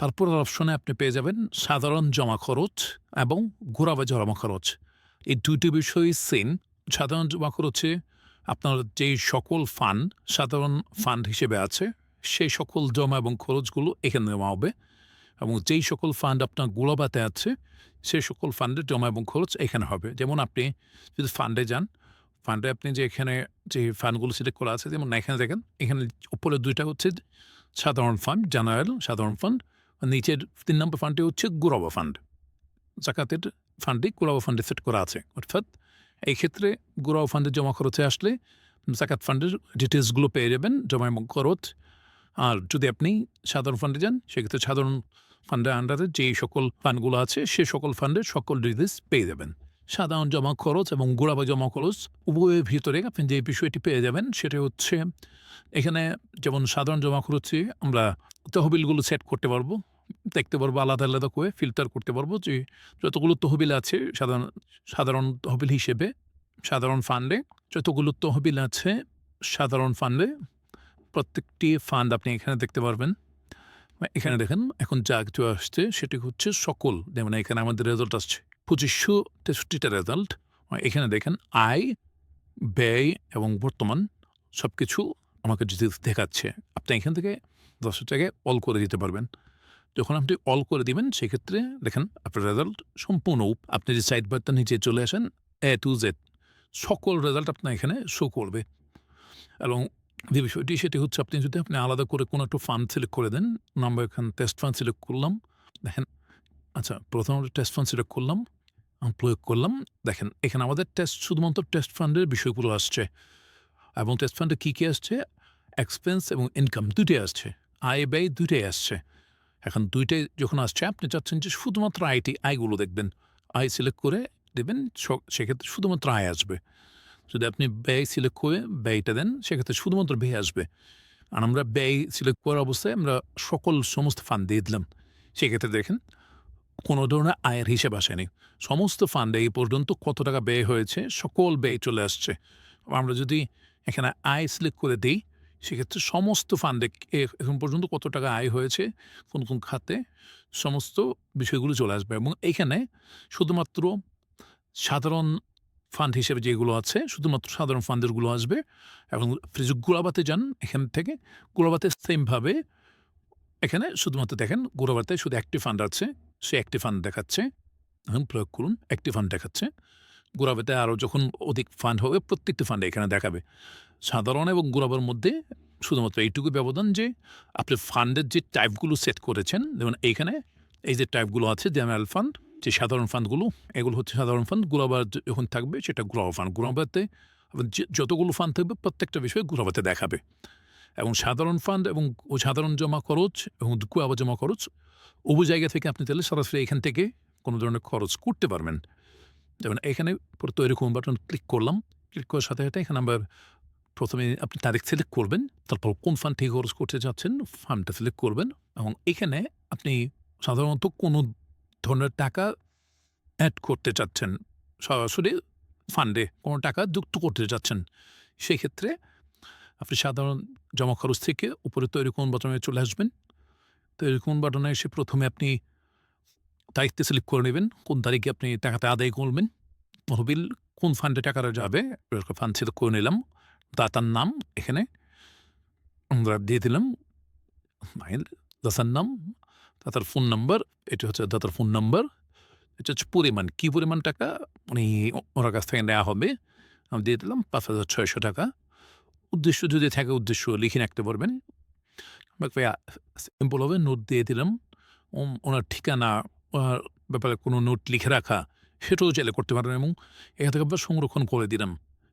তারপর অপশনে আপনি পেয়ে যাবেন সাধারণ জমা খরচ এবং ঘোরাবা জমা খরচ। এই দুইটি বিষয় সেম সাধারণ জমা খরচে আপনার যেই সকল ফান্ড সাধারণ ফান্ড হিসেবে আছে, সেই সকল জমা এবং খরচগুলো এখানে নেওয়া হবে এবং যেই সকল ফান্ড আপনার গোলাবাতে আছে, সেই সকল ফান্ডের জমা এবং খরচ এখানে হবে। যেমন আপনি যদি ফান্ডে যান ফান্ডে আপনি যে এখানে যে ফান্ডগুলো সিলেক্ট করা আছে, যেমন এখানে দেখেন, এখানে উপরে দুইটা হচ্ছে সাধারণ ফান্ড জেনারেল সাধারণ ফান্ড নিচের তিন নম্বর ফান্ডটি হচ্ছে গুরাবা ফান্ড জাকাতের ফান্ডটি গুরাবা ফান্ডে সেট করা আছে অর্থাৎ এই ক্ষেত্রে গুরাবা ফান্ডে জমা খরচে আসলে জাকাত ফান্ডের ডিটেলসগুলো পেয়ে যাবেন জমা এবং খরচ আর যদি আপনি সাধারণ ফান্ডে যান সেক্ষেত্রে সাধারণ ফান্ডের আন্ডারে যেই সকল ফান্ডগুলো আছে সে সকল ফান্ডের সকল ডিটেলস পেয়ে যাবেন সাধারণ জমা খরচ এবং গোড়াবা জমা খরচ উভয়ের ভিতরে আপনি যে বিষয়টি পেয়ে যাবেন সেটা হচ্ছে, এখানে যেমন সাধারণ জমা খরচে আমরা তহবিলগুলো সেট করতে পারব, দেখতে পারব, আলাদা আলাদা করে ফিল্টার করতে পারব যে যতগুলো তহবিল আছে সাধারণ সাধারণ তহবিল হিসেবে, সাধারণ ফান্ডে যতগুলো তহবিল আছে সাধারণ ফান্ডে প্রত্যেকটি ফান্ড আপনি এখানে দেখতে পারবেন। এখানে দেখেন, এখন যা কিছু আসছে সেটি হচ্ছে সকল, যেমন এখানে আমাদের রেজাল্ট আসছে। পঁচিশশো তেষট্টিটা রেজাল্ট এখানে দেখেন, আয়, ব্যয় এবং বর্তমান সব কিছু আমাকে দেখাচ্ছে। আপনি এখান থেকে দশ টাকায় অল করে দিতে পারবেন। যখন আপনি অল করে দিবেন, সেক্ষেত্রে দেখেন, আপনার রেজাল্ট সম্পূর্ণ। আপনি যে সাইড বারটা নিচে চলে আসেন এ টু জেড সকল রেজাল্ট আপনার এখানে শো করবে। এবং যে বিষয়টি, সেটি হচ্ছে আপনি যদি আপনি আলাদা করে কোনো একটা ফান্ড সিলেক্ট করে দেন নাম্বার এখানে টেস্ট ফান্ড সিলেক্ট করলাম। দেখেন আচ্ছা প্রথমত টেস্ট ফান্ড সিলেক্ট করলাম। প্রয়োগ করলাম। দেখেন, এখানে আমাদের টেস্ট শুধুমাত্র টেস্ট ফান্ডের বিষয়গুলো আসছে এবং টেস্ট ফান্ডে কী কী আসছে? এক্সপেন্স এবং ইনকাম দুইটাই আসছে। আয়, ব্যয় দুইটাই আসছে। এখন দুইটাই যখন আসছে, আপনি চাচ্ছেন যে শুধুমাত্র আইটি, আয়গুলো দেখবেন। আয় সিলেক্ট করে দেবেন সেক্ষেত্রে শুধুমাত্র আয় আসবে। যদি আপনি ব্যয় সিলেক্ট করে ব্যয়টা দেন, সেক্ষেত্রে শুধুমাত্র ব্যয় আসবে। আর আমরা ব্যয় সিলেক্ট করার অবস্থায় আমরা সকল সমস্ত ফান্ড দিয়ে দিলাম। সেক্ষেত্রে দেখেন কোনো ধরনের আয়ের হিসেব আসেনি। সমস্ত ফান্ডে এই পর্যন্ত কত টাকা ব্যয় হয়েছে, সকল ব্যয় চলে আসছে। আমরা যদি এখানে আয় সিলেক্ট করে দিই, সেক্ষেত্রে সমস্ত ফান্ডে এখন পর্যন্ত কত টাকা আয় হয়েছে, কোন কোন খাতে, সমস্ত বিষয়গুলো চলে আসবে। এবং এখানে শুধুমাত্র সাধারণ ফান্ড হিসেবে যেগুলো আছে, শুধুমাত্র সাধারণ ফান্ডেরগুলো আসবে। এবং যদি গোলাবাতে যান, এখান থেকে গোলাবাতে সেমভাবে এখানে শুধুমাত্র দেখেন, গোলাবাতে শুধু একটি ফান্ড আছে। সে একটি ফান্ড দেখাচ্ছে। এখন প্রয়োগ করুন একটি ফান্ড দেখাচ্ছে। গোলাবাতে আরও যখন অধিক ফান্ড হবে, প্রত্যেকটি ফান্ডে এখানে দেখাবে। সাধারণ এবং গোলাবার মধ্যে শুধুমাত্র এইটুকু ব্যবধান যে, আপনি ফান্ডের যে টাইপগুলো সেট করেছেন, যেমন এইখানে এই যে টাইপগুলো আছে জেনারেল ফান্ড যে সাধারণ ফান্ডগুলো এগুলো হচ্ছে সাধারণ ফান্ড গোলাবার যখন থাকবে সেটা গ্রহ ফান্ড গ্রহবাতে যতগুলো ফান্ড থাকবে, প্রত্যেকটা বিষয়ে গ্রহবাতে দেখাবে। এবং সাধারণ ফান্ড এবং ও সাধারণ জমা খরচ এবং গুয়াবা জমা খরচ উভু জায়গা থেকে আপনি তাহলে সরাসরি এখান থেকে কোনো ধরনের খরচ করতে পারবেন। যেমন এখানে তৈরি করুন বাটন ক্লিক করলাম ক্লিক করার সাথে সাথে এখানে আবার প্রথমে আপনি তারিখ সিলেক্ট করবেন, তারপর কোন ফান্ড থেকে খরচ করতে চাচ্ছেন ফান্ডটা সিলেক্ট করবেন এবং এখানে আপনি সাধারণত কোনো ধরনের টাকা অ্যাড করতে চাচ্ছেন, সরাসরি ফান্ডে কোনো টাকা যুক্ত করতে চাচ্ছেন সেই ক্ষেত্রে আপনি সাধারণ জমা খরচ থেকে উপরে তৈরি কোন বাটনে চলে আসবেন। তৈরি কোন বাটনে এসে প্রথমে আপনি তারিখতে সিলেক্ট করে নেবেন, কোন তারিখে আপনি টাকাটা আদায় করবেন তহবিল কোন ফান্ডে টাকাটা যাবে ফান্ড সিলেক্ট করে নিলাম, দাতার নাম এখানে আমরা দিয়ে দিলাম, মাইল, দাতার নাম, দাতার ফোন নাম্বার এটা হচ্ছে দাতার ফোন নাম্বার এটা হচ্ছে পরিমাণ, কী পরিমাণ টাকা উনি ওনার কাছ থেকে নেওয়া হবে, আমি দিয়ে দিলাম পাঁচ হাজার ছয়শো টাকা। উদ্দেশ্য, যদি থাকে উদ্দেশ্য লিখে রাখতে পারবেন। সিম্পল হবে নোট দিয়ে দিলাম। ওনার ঠিকানা ব্যাপারে কোনো নোট লিখে রাখা, সেটাও চাইলে করতে পারেন এবং এখান থেকে আমরা সংরক্ষণ করে দিলাম।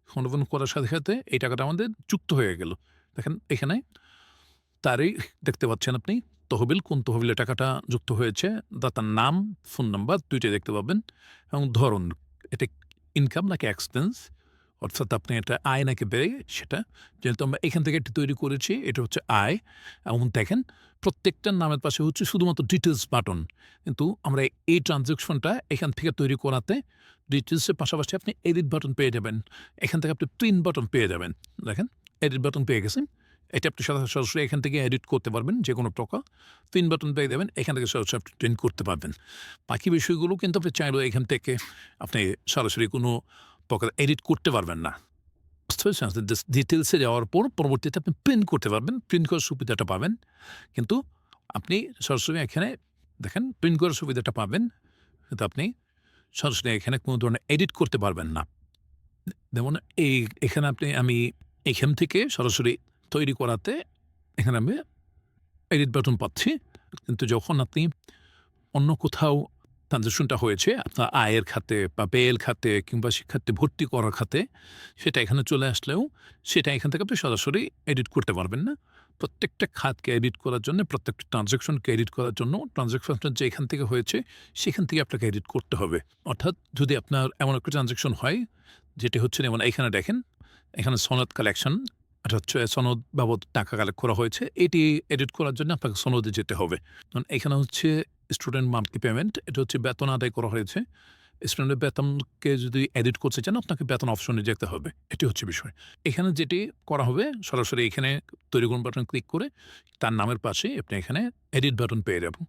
সংরক্ষণ করার সাথে সাথে এই টাকাটা আমাদের যুক্ত হয়ে গেল। দেখেন, এখানে তারই দেখতে পাচ্ছেন আপনি, তহবিল, কোন তহবিলে টাকাটা যুক্ত হয়েছে, দাতার নাম ফোন নাম্বার দুইটাই দেখতে পাবেন এবং ধরন, এটা ইনকাম নাকি এক্সপেন্স অর্থাৎ আপনি এটা আয় নাকি ব্যয়, সেটা যেহেতু আমরা এখান থেকে একটি তৈরি করেছি, এটা হচ্ছে আয়। এবং দেখেন, প্রত্যেকটার নামের পাশে হচ্ছে শুধুমাত্র ডিটেলস বাটন কিন্তু আমরা এই ট্রানজ্যাকশনটা এখান থেকে তৈরি করাতে ডিটেলসের পাশাপাশি আপনি এডিট বাটন পেয়ে যাবেন। এখান থেকে আপনি প্রিন্ট বাটন পেয়ে যাবেন। দেখেন এডিট বাটন পেয়ে গেছেন এটা আপনি সরাসরি এখান থেকে এডিট করতে পারবেন যে কোনো টাকা তিন বাটন পেয়ে দেবেন এখান থেকে সরাসরি আপনি প্রিন্ট করতে পারবেন। বাকি বিষয়গুলো কিন্তু আপনি চাইলেও এখান থেকে আপনি সরাসরি কোনো প্রকার এডিট করতে পারবেন না ডিটেলসে যাওয়ার পর পরবর্তীতে আপনি প্রিন্ট করতে পারবেন প্রিন্ট করার সুবিধাটা পাবেন কিন্তু আপনি সরাসরি এখানে দেখেন প্রিন্ট করার সুবিধাটা পাবেন কিন্তু আপনি সরাসরি এখানে কোনো ধরনের এডিট করতে পারবেন না যেমন এই এখানে আপনি আমি এখান থেকে সরাসরি তৈরি করাতে এখানে আমি এডিট বাটন পাচ্ছি কিন্তু যখন আপনি অন্য কোথাও ট্রানজ্যাকশনটা হয়েছে, আপনার আয়ের খাতে বা বেল খাতে কিংবা শিক্ষার্থী ভর্তি করার খাতে, সেটা এখানে চলে আসলেও সেটা এখান থেকে আপনি সরাসরি এডিট করতে পারবেন না। প্রত্যেকটা খাতকে এডিট করার জন্য, প্রত্যেকটা ট্রানজ্যাকশনকে এডিট করার জন্য ট্রানজ্যাকশনটা যে এখান থেকে হয়েছে, সেখান থেকে আপনাকে এডিট করতে হবে। অর্থাৎ যদি আপনার এমন একটা ট্রানজ্যাকশন হয়, যেটি হচ্ছে যেমন এখানে দেখেন, এখানে সনদ কালেকশন, এটা হচ্ছে সনদ বাবদ টাকা কালেক্ট করা হয়েছে, এটি এডিট করার জন্য আপনাকে সনদে যেতে হবে। কারণ এখানে হচ্ছে স্টুডেন্ট মান্থলি পেমেন্ট এটা হচ্ছে বেতন আদায় করা হয়েছে। স্টুডেন্টের বেতনকে যদি এডিট করতে চান, আপনাকে বেতন অপশনে যেতে হবে। এটি হচ্ছে বিষয়। এখানে যেটি করা হবে, সরাসরি এখানে তৈরি করুন বাটন ক্লিক করে, তার নামের পাশে আপনি এখানে এডিট বাটন পেয়ে যাবেন।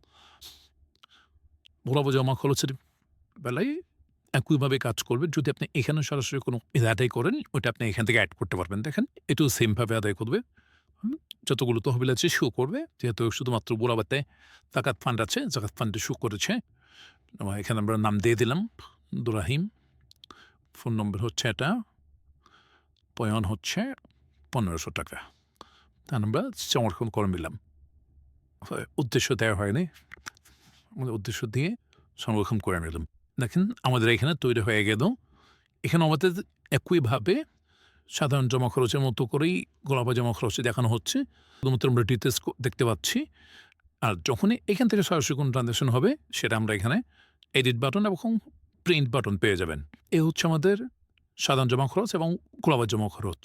বরাবর জমা খরচের বেলায় একইভাবে কাজ করবে। যদি আপনি এখানে সরাসরি কোনো আদায় করেন ওটা আপনি এখান থেকে অ্যাড করতে পারবেন। দেখেন, এটাও সেমভাবে আদায় করবে। যতগুলো তহবিল আছে শো করবে। যেহেতু শুধুমাত্র বোরাবাতে জাকাত ফান্ড আছে, জাকাত ফান্ডে শো করেছে। এখানে আমরা নাম দিয়ে দিলাম, দুরাহিম। ফোন নম্বর হচ্ছে এটা, পয়ন হচ্ছে পনেরোশো টাকা। তা আমরা সমর্থন করে নিলাম। উদ্দেশ্য দেওয়া হয়নি। আমাদের উদ্দেশ্য দিয়ে সংরক্ষণ করে নিলাম। দেখেন, আমাদের এখানে তৈরি হয়ে গেল। এখানে আমাদের একইভাবে সাধারণ জমা খরচের মতো করেই গোলাপা জমা খরচে দেখানো হচ্ছে। শুধুমাত্র আমরা ডিটেলস দেখতে পাচ্ছি। আর যখনই এখান থেকে সরাসরি কোনো ট্রানজ্যাকশন হবে, সেটা আমরা এখানে এডিট বাটন এবং প্রিন্ট বাটন পেয়ে যাবেন। এ হচ্ছে আমাদের সাধারণ জমা খরচ এবং গোলাপা জমা খরচ।